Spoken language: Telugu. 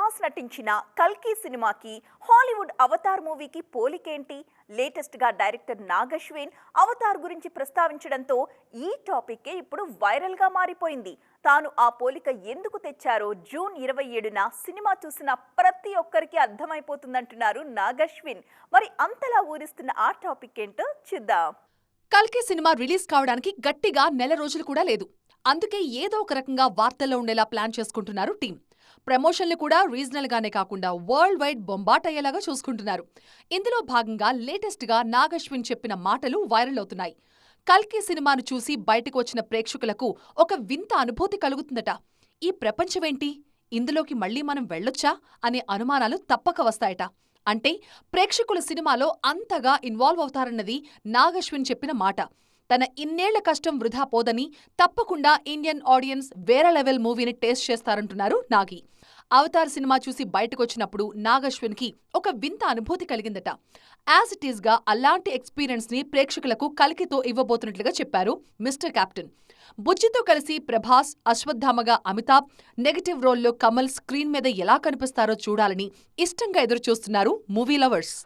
ప్రభాస్ నటించిన కల్కి సినిమాకి హాలీవుడ్ అవతార్ మూవీకి పోలికేంటి? లేటెస్ట్గా డైరెక్టర్ నాగశ్విన్ అవతార్ గురించి ప్రస్తావించడంతో ఈ టాపిక్కే ఇప్పుడు వైరల్గా మారిపోయింది. తాను ఆ పోలిక ఎందుకు తెచ్చారో జూన్ ఇరవై ఏడున సినిమా చూసిన ప్రతి ఒక్కరికి అర్థమైపోతుందంటున్నారు నాగశ్విన్. మరి అంతలా ఊరిస్తున్న ఆ టాపిక్ ఏంటో చూద్దాం. కల్కి సినిమా రిలీజ్ కావడానికి గట్టిగా నెల రోజులు కూడా లేదు. అందుకే ఏదో ఒక రకంగా వార్తల్లో ఉండేలా ప్లాన్ చేసుకుంటున్నారు టీం. ప్రమోషన్లు కూడా రీజనల్ గానే కాకుండా వరల్డ్ వైడ్ బొంబాట్ అయ్యేలాగా చూసుకుంటున్నారు. ఇందులో భాగంగా లేటెస్ట్గా నాగశ్విన్ చెప్పిన మాటలు వైరల్ అవుతున్నాయి. కల్కి సినిమాను చూసి బయటకు వచ్చిన ప్రేక్షకులకు ఒక వింత అనుభూతి కలుగుతుందట. ఈ ప్రపంచమేంటి? ఇందులోకి మళ్ళీ మనం వెళ్ళొచ్చా? అనే అనుమానాలు తప్పక వస్తాయట. అంటే ప్రేక్షకుల సినిమాలో అంతగా ఇన్వాల్వ్ అవుతారన్నది నాగశ్విన్ చెప్పిన మాట. తన ఇన్నేళ్ళ కష్టం వృధా పోదని తప్పకుండా ఇండియన్ ఆడియన్స్ వేరే లెవెల్ మూవీని టేస్ట్ చేస్తారంటున్నారు నాగి. అవతార్ సినిమా చూసి బయటకొచ్చినప్పుడు నాగశ్విన్కి ఒక వింత అనుభూతి కలిగిందట. యాజ్ ఇట్ ఈస్గా అలాంటి ఎక్స్పీరియన్స్ని ప్రేక్షకులకు కలికితో ఇవ్వబోతున్నట్లుగా చెప్పారు మిస్టర్ కెప్టెన్ బుజ్జితో కలిసి ప్రభాస్ అశ్వత్థామగా అమితాబ్ నెగటివ్ రోల్లో కమల్ స్క్రీన్ మీద ఎలా కనిపిస్తారో చూడాలని ఇష్టంగా ఎదురుచూస్తున్నారు మూవీ లవర్స్.